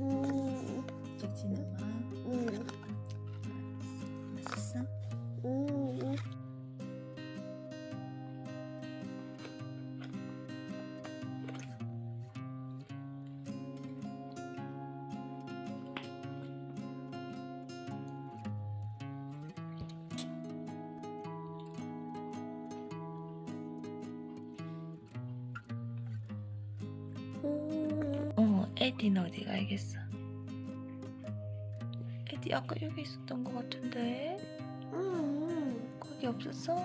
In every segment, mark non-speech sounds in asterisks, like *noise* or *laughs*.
음, 찍지는 에디는 어디 가야겠어? 에디 아까 여기 있었던 것 같은데 음, 거기 없었어?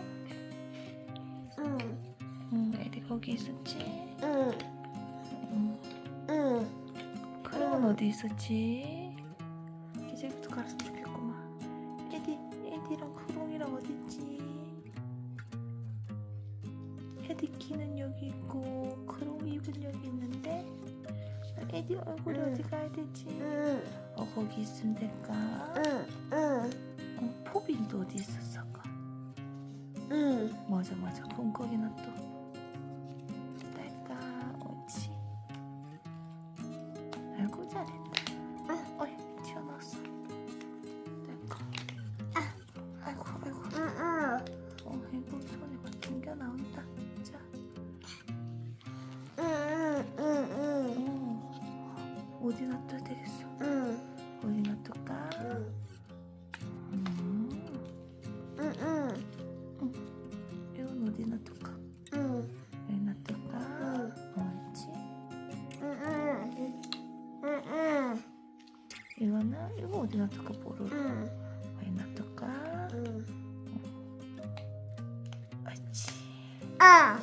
음, 응, 에디 거기 있었지. 음, 응. 음. 크롱은 어디 있었지? 에디 얼굴이 응. 어디 가야 되지? 음, 어 거기 있으면 될까? 음, 음, 어, 포빈도 어디 있었어? 음. 맞아 맞아 그럼 거기 놔둬 놔둬야 되겠어. 음, 어디 놔둘까? 음, 음, 음, 음, 이건 어디 놔둘까? 음, 여기 놔둘까? 음. 옳지? 음, 음, 음, 이거는 이거 어디 놔둘까? 뽀로로 음, 어디 놔둘까? 음. 옳지. 아,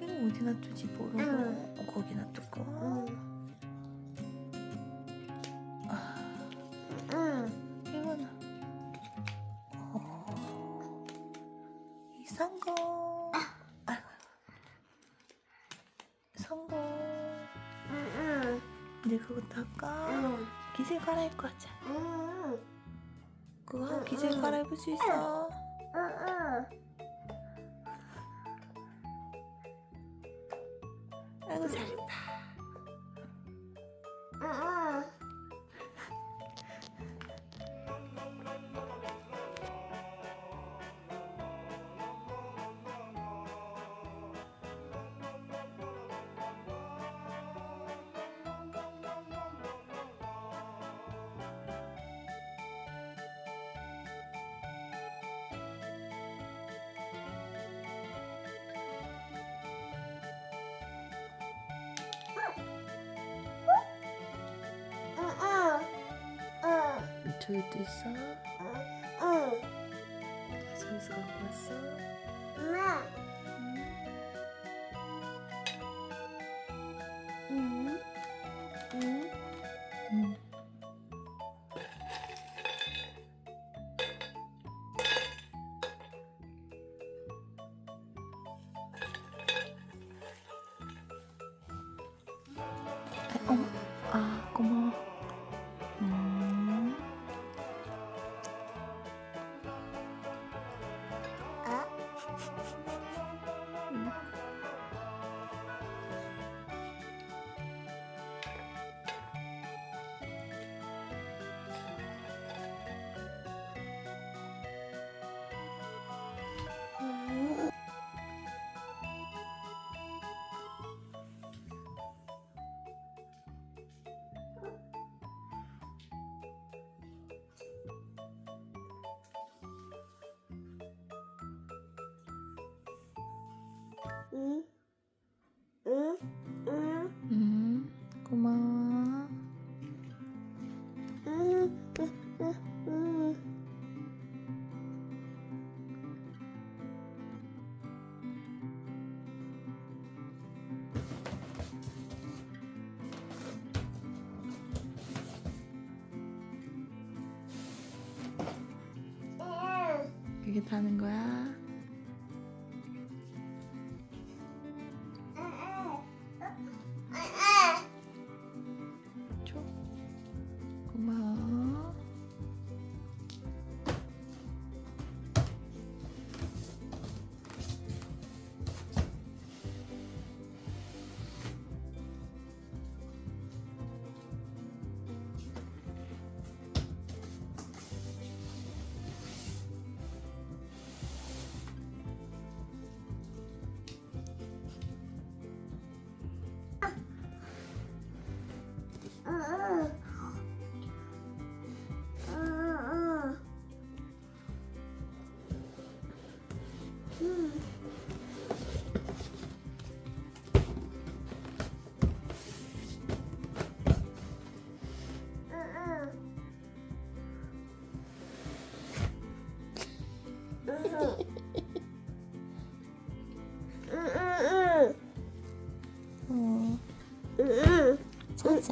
이거 어디 놔두지 뽀로로 응. 입고 하자 음, 그거 응. 갈아입을 수 있어. 음, 아이고 잘했다 음. 저기도 있어 응, 선수 갖고 왔어 엄마. 응, 응, 응, 음, 고마워. 응. 그게 타는 거야?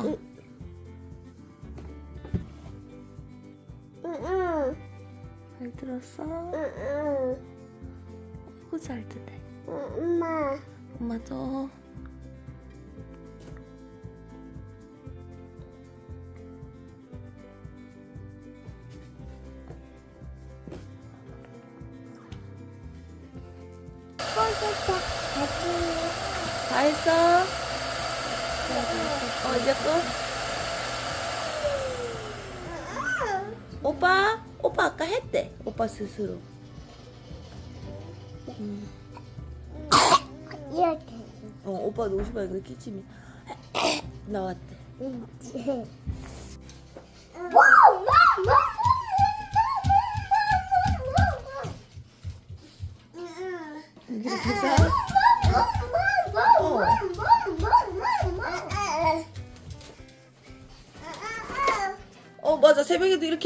자자. 응, 잘 들었어? 응, 응, 어구 잘 듣네. 응, 엄마. 엄마도. 꺼졌다. 다 했어? 어 이제 또? 오빠? 오빠 아까 했대. 오빠 스스로. 음. 이렇게. 어 오빠 노시바 이거 기침이 나왔대.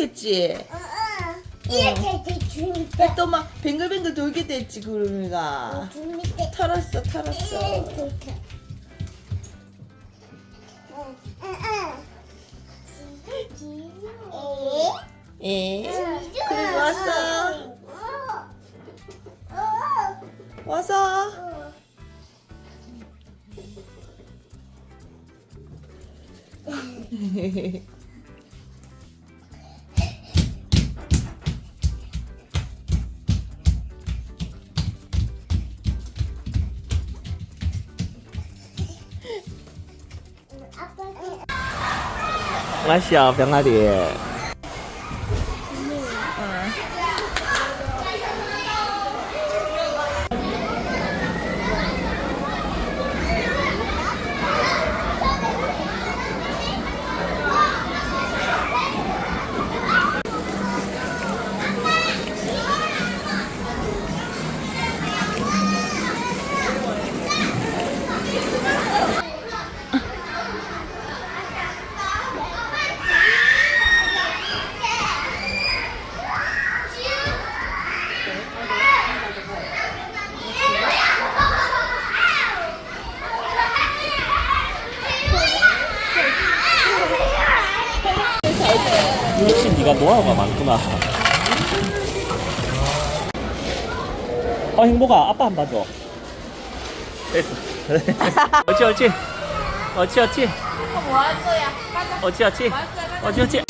했지. 이렇게 돼 주니까 또막 뱅글뱅글 돌게 됐지 구름이가. 털었어 털었어. 이렇게. 예. 그리고 왔어. 와서. 맛 *laughs* 이야 병아리 역시 네가 노하우가 많구나. 어 행복아 아빠 한번 봐줘. 됐어. 옳지 옳지 옳지 옳지 뭐할 거야? 가자. 옳지 옳지 옳지 옳지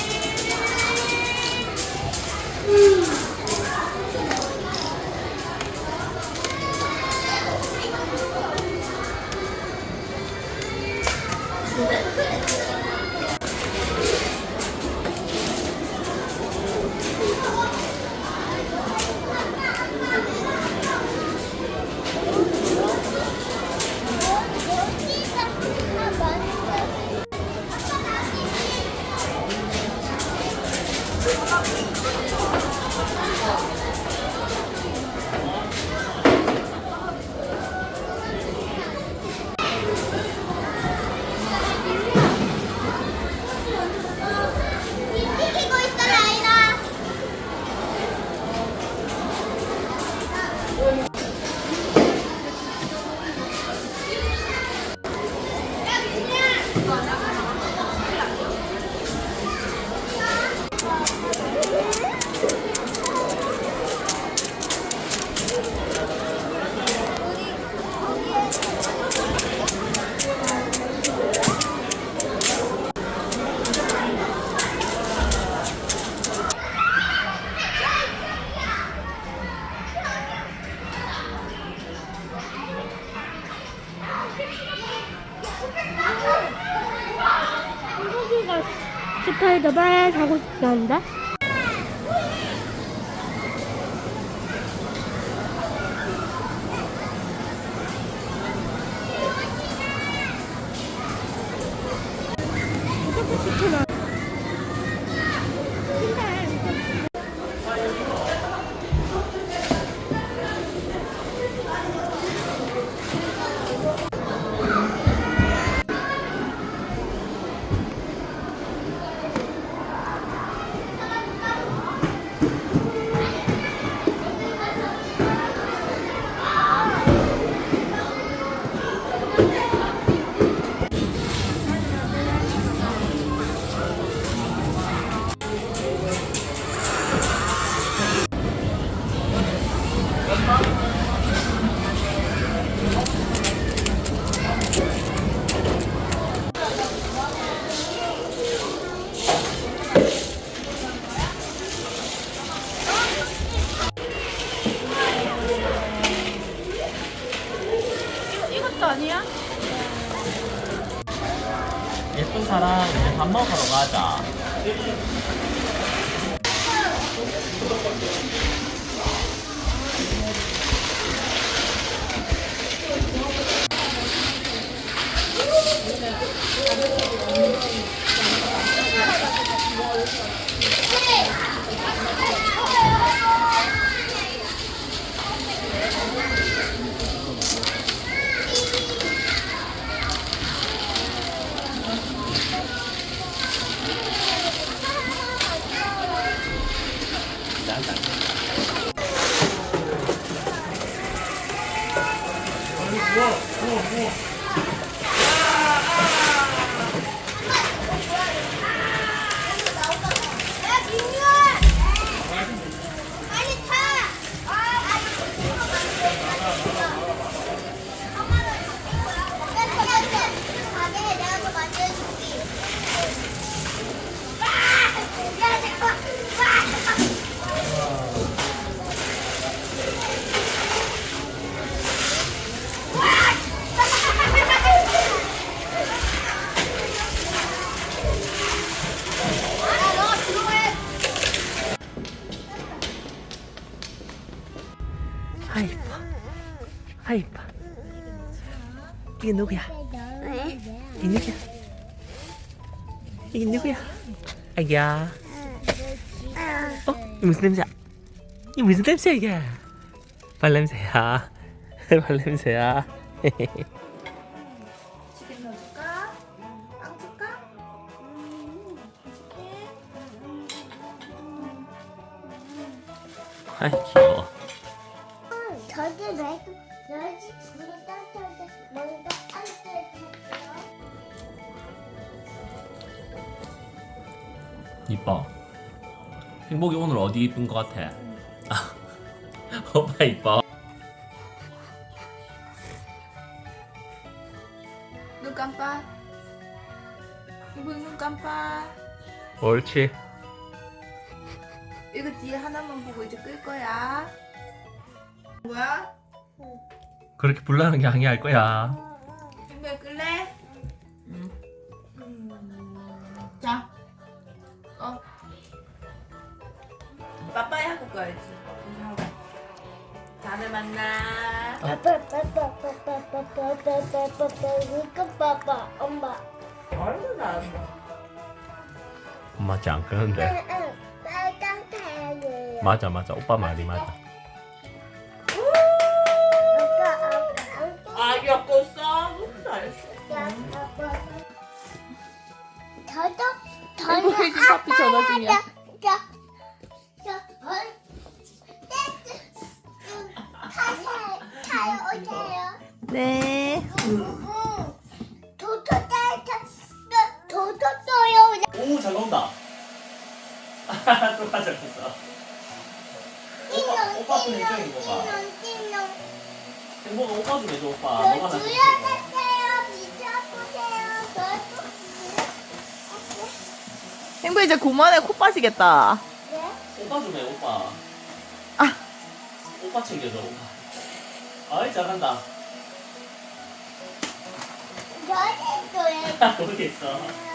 스파이더맨 하고 싶다는데? 하러 가 자. Hey! 이게 누구야? 이게 누구야? 이게 누구야? 아기야. 어? 이 무슨 냄새야? 이 무슨 냄새야 이게? 발냄새야. *laughs* 발냄새야. 치킨 넣어줄까? 빵 줄까? 아이 귀여워. 저기 말 따뜻한데 안. 이뻐. 행복이 오늘 어디 이쁜 것 같아? 아, *laughs* 오빠 이뻐. 눈 깜빡. 이거 눈 깜빡. 옳지. 이거 뒤에 하나만 보고 이제 끌 거야. 뭐야? 그렇게 불나는 게 아니야 할 거야. 준비해 끌래? 응. 자. 어. 빠빠이 하고 가야지. 다음에 만나. 빠빠빠빠빠빠빠빠빠빠빠 이거 빠빠 엄마. 얼른 나왔어. 맞지 안 끄는데. 응, 빨강 타야지. 맞아 맞아 오빠 말이 맞아. 파피 전화 중이야. 네. 네. 오, 잘 나온다. *laughs* 똑같이 했어. 오빠, 오빠 좀 입장인 거봐. 행복아, 오빠 좀 해줘, 오빠. 너가 나. 행보 이제 그만해 코 빠지겠다. 네? 오빠 좀 해 오빠. 아. 오빠 챙겨줘 오빠. 아이 잘한다. 저도 또 해. 모르겠어.